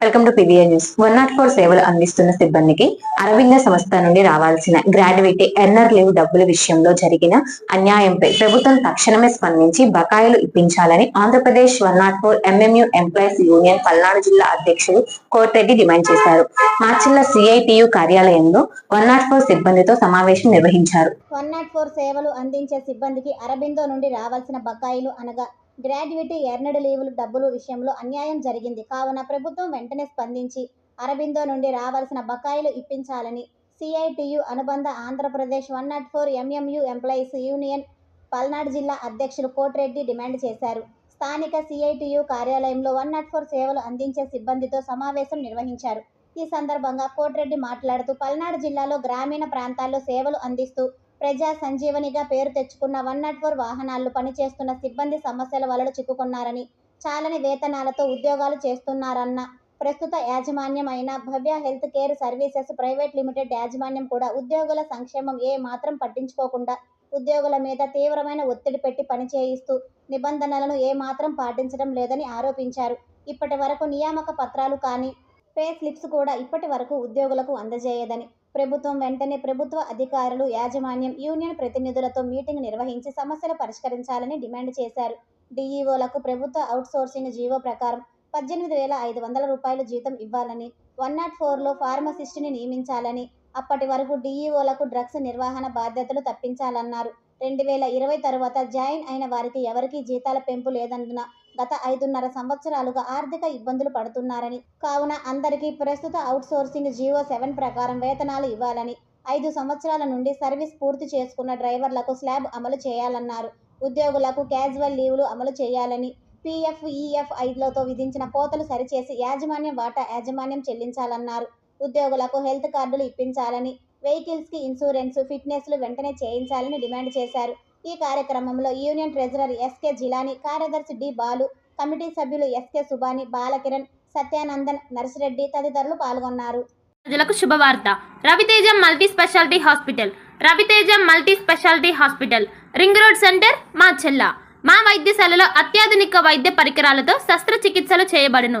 Welcome to PVR news one nought four సేవలు అందిస్తున్న సిబ్బందికి అరవింద సంస్థ నుండి రావాల్సిన గ్రాడ్యుయేట్ ఎర్నర్ లీవ్ డబ్బుల విషయంలో జరిగిన అన్యాయంపై ప్రభుత్వం తక్షణమే స్పందించి బకాయిలు ఇప్పించాలని Andhra Pradesh one not four MMU employees union Palnadu జిల్లా అధ్యక్షుడు కోటిరెడ్డి డిమాండ్ చేశారు. మార్చిల్ల సిఐటియు కార్యాలయంలో వన్ నాట్ ఫోర్ సిబ్బందితో సమావేశం నిర్వహించారు. వన్ నాట్ ఫోర్ సేవలు అందించే సిబ్బందికి అరబిందో నుండి రావాల్సిన బకాయిలు అనగా గ్రాడ్యుయేటీ ఎర్నడ్ లీవులు డబ్బులు విషయంలో అన్యాయం జరిగింది. కావున ప్రభుత్వం వెంటనే స్పందించి అరబిందో నుండి రావాల్సిన బకాయిలు ఇప్పించాలని సిఐటియు అనుబంధ Andhra Pradesh one naught four MMU employees union Palnadu జిల్లా అధ్యక్షులు కోటిరెడ్డి డిమాండ్ చేశారు. స్థానిక సిఐటియు కార్యాలయంలో వన్ నాట్ ఫోర్ సేవలు అందించే సిబ్బందితో సమావేశం నిర్వహించారు. ఈ సందర్భంగా కోటిరెడ్డి మాట్లాడుతూ పల్నాడు జిల్లాలో గ్రామీణ ప్రాంతాల్లో సేవలు అందిస్తూ ప్రజా సంజీవనిగా పేరు తెచ్చుకున్న వన్ నాట్ ఫోర్ వాహనాల్లో పనిచేస్తున్న సిబ్బంది సమస్యల వలన చిక్కుకున్నారని చాలని వేతనాలతో ఉద్యోగాలు చేస్తున్నారన్న ప్రస్తుత యాజమాన్యం అయిన Bhavya health care services private limited యాజమాన్యం కూడా ఉద్యోగుల సంక్షేమం ఏ మాత్రం పట్టించుకోకుండా ఉద్యోగుల మీద తీవ్రమైన ఒత్తిడి పెట్టి పనిచేయిస్తూ నిబంధనలను ఏమాత్రం పాటించడం లేదని ఆరోపించారు. ఇప్పటి వరకు నియామక పత్రాలు కానీ పే స్లిప్స్ కూడా ఇప్పటి వరకు ఉద్యోగులకు అందజేయదని ప్రభుత్వం వెంటనే ప్రభుత్వ అధికారులు యాజమాన్యం యూనియన్ ప్రతినిధులతో మీటింగ్ నిర్వహించి సమస్యలు పరిష్కరించాలని డిమాండ్ చేశారు. డీఈఓలకు ప్రభుత్వ అవుట్సోర్సింగ్ జీవో ప్రకారం పద్దెనిమిది వేల ఐదు వందల రూపాయలు జీతం ఇవ్వాలని వన్ నాట్ ఫోర్లో ఫార్మసిస్ట్ని నియమించాలని అప్పటి వరకు డీఈఓలకు డ్రగ్స్ నిర్వహణ బాధ్యతలు తప్పించాలన్నారు. రెండు వేల ఇరవై తరువాత జాయిన్ అయిన వారికి ఎవరికీ జీతాల పెంపు లేదంటున్న గత ఐదున్నర సంవత్సరాలుగా ఆర్థిక ఇబ్బందులు పడుతున్నారని కావున అందరికీ ప్రస్తుత అవుట్సోర్సింగ్ జీవో సెవెన్ ప్రకారం వేతనాలు ఇవ్వాలని ఐదు సంవత్సరాల నుండి సర్వీస్ పూర్తి చేసుకున్న డ్రైవర్లకు స్లాబ్ అమలు చేయాలన్నారు. ఉద్యోగులకు క్యాజువల్ లీవులు అమలు చేయాలని పీఎఫ్ ఈఎఫ్ ఐదులతో విధించిన కోతలు సరిచేసి యాజమాన్యం వాటా యాజమాన్యం చెల్లించాలన్నారు. ఉద్యోగులకు హెల్త్ కార్డులు ఇప్పించాలని వెహికల్స్కి ఇన్సూరెన్స్ ఫిట్నెస్లు వెంటనే చేయించాలని డిమాండ్ చేశారు. ఈ కార్యక్రమంలో యూనియన్ ట్రెజరర్ ఎస్కే జిలాని కార్యదర్శి డి బాలు కమిటీ సభ్యులు ఎస్కే సుబాని బాలకిరణ్ సత్యానందన్ నర్సిరెడ్డి తదితరులు పాల్గొన్నారు. ప్రజలకు శుభవార్త. Raviteja multi speciality hospital Raviteja multi speciality hospital ring road centre మా చెల్ల. మా వైద్యశాలలో అత్యాధునిక వైద్య పరికరాలతో శస్త్రచికిత్సలు చేయబడును.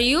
మరియు